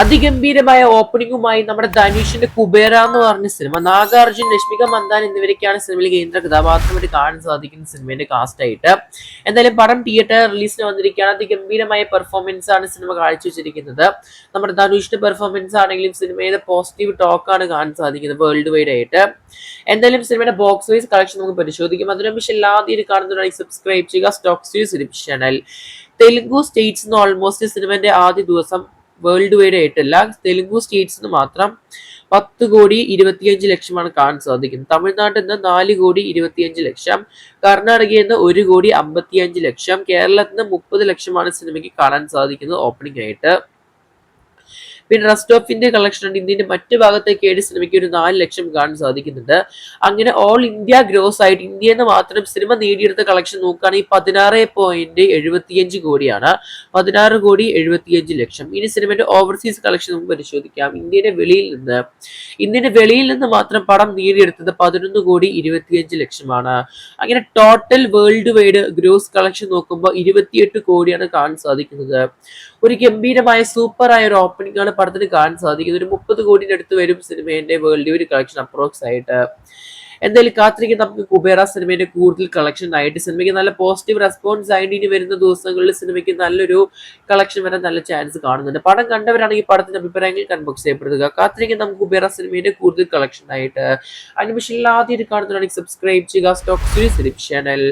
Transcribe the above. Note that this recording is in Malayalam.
അതിഗംഭീരമായ ഓപ്പണിംഗുമായി നമ്മുടെ ധനുഷിന്റെ കുബേര എന്ന് പറഞ്ഞ സിനിമ നാഗാർജുൻ രശ്മിക മന്ദാൻ എന്നിവരൊക്കെയാണ് സിനിമയിൽ കേന്ദ്ര കഥാപാത്രമായിട്ട് കാണാൻ സാധിക്കുന്ന സിനിമയുടെ കാസ്റ്റ് ആയിട്ട്. എന്തായാലും പടം തിയേറ്റർ റിലീസിന് വന്നിരിക്കുകയാണ്. അതിഗംഭീരമായ പെർഫോമൻസ് ആണ് സിനിമ കാഴ്ചവെച്ചിരിക്കുന്നത്. നമ്മുടെ ധനുഷിന്റെ പെർഫോമൻസ് ആണെങ്കിലും സിനിമയുടെ പോസിറ്റീവ് ടോക്ക് ആണ് കാണാൻ സാധിക്കുന്നത് വേൾഡ് വൈഡ് ആയിട്ട്. എന്തായാലും സിനിമയുടെ ബോക്സ് വൈസ് കളക്ഷൻ നമുക്ക് പരിശോധിക്കാം. അതിനുശേഷം എല്ലാവരും കാണുന്നതിനായി സബ്സ്ക്രൈബ് ചെയ്യുക. Stocks series channel Telugu states നിന്ന് ഓൾമോസ്റ്റ് സിനിമന്റെ ആദ്യ ദിവസം വേൾഡ് വൈഡ് ആയിട്ടല്ല തെലുങ്കു സ്റ്റേറ്റ്സിന് മാത്രം പത്ത് കോടി ഇരുപത്തിയഞ്ച് ലക്ഷമാണ് കാണാൻ സാധിക്കുന്നത്. തമിഴ്നാട്ടിൽ നിന്ന് നാല് കോടി ഇരുപത്തിയഞ്ച് ലക്ഷം കർണാടകയിൽ നിന്ന് ഒരു കോടി അമ്പത്തിയഞ്ച് ലക്ഷം കേരളത്തിൽ നിന്ന് മുപ്പത് ലക്ഷമാണ് സിനിമയ്ക്ക് കാണാൻ സാധിക്കുന്നത് ഓപ്പണിംഗ് ആയിട്ട്. പിന്നെ റെസ്റ്റ് ഓഫ് ഇന്ത്യ കളക്ഷൻ ഉണ്ട്. ഇന്ത്യന്റെ മറ്റു ഭാഗത്തേക്ക് ഏഴ് സിനിമയ്ക്ക് ഒരു നാല് ലക്ഷം കാണാൻ സാധിക്കുന്നുണ്ട്. അങ്ങനെ ഓൾ ഇന്ത്യ ഗ്രോസ് ആയിട്ട് ഇന്ത്യ നിന്ന് മാത്രം സിനിമ നേടിയെടുത്ത കളക്ഷൻ നോക്കുകയാണെങ്കിൽ പതിനാറ് പോയിന്റ് എഴുപത്തിയഞ്ച് കോടിയാണ്. പതിനാറ് കോടി എഴുപത്തിയഞ്ച് ലക്ഷം. ഇനി സിനിമയുടെ ഓവർസീസ് കളക്ഷൻ നമുക്ക് പരിശോധിക്കാം. ഇന്ത്യയുടെ വെളിയിൽ നിന്ന്. ഇന്ത്യയുടെ വെളിയിൽ നിന്ന് മാത്രം പടം നേടിയെടുത്തത് പതിനൊന്ന് കോടി ഇരുപത്തിയഞ്ച് ലക്ഷമാണ്. അങ്ങനെ total world wide gross collection നോക്കുമ്പോൾ ഇരുപത്തിയെട്ട് കോടിയാണ് കാണാൻ സാധിക്കുന്നത്. ഒരു ഗംഭീരമായ സൂപ്പറായ ഒരു ഓപ്പണിംഗ് ആണ് പടത്തിന് കാണാൻ സാധിക്കുന്നത് ഒരു മുപ്പത് കോടിയുടെ അടുത്ത് വരും സിനിമേന്റെ വേൾഡ് ഒരു കളക്ഷൻ അപ്രോക്സ് ആയിട്ട്. എന്തായാലും കാത്തിരിക്കും നമുക്ക് കുബേറ സിനിമയുടെ കൂടുതൽ കളക്ഷൻ ആയിട്ട് സിനിമയ്ക്ക് നല്ല പോസിറ്റീവ് റെസ്പോൺസ് ആയിട്ട് ഇനി വരുന്ന ദിവസങ്ങളിൽ സിനിമയ്ക്ക് നല്ലൊരു കളക്ഷൻ വരാൻ നല്ല ചാൻസ് കാണുന്നുണ്ട്. പടം കണ്ടവരാണെങ്കിൽ പടത്തിന്റെ അഭിപ്രായങ്ങൾ കൺബോക്സ് ചെയ്യപ്പെടുക. കാത്തിരിക്കും നമുക്ക് കുബേറ സിനിമയുടെ കൂടുതൽ കളക്ഷൻ ആയിട്ട്. അതിന് പക്ഷേ ആദ്യം കാണുന്നവരാണെങ്കിൽ സബ്സ്ക്രൈബ് ചെയ്യുക. Stock channel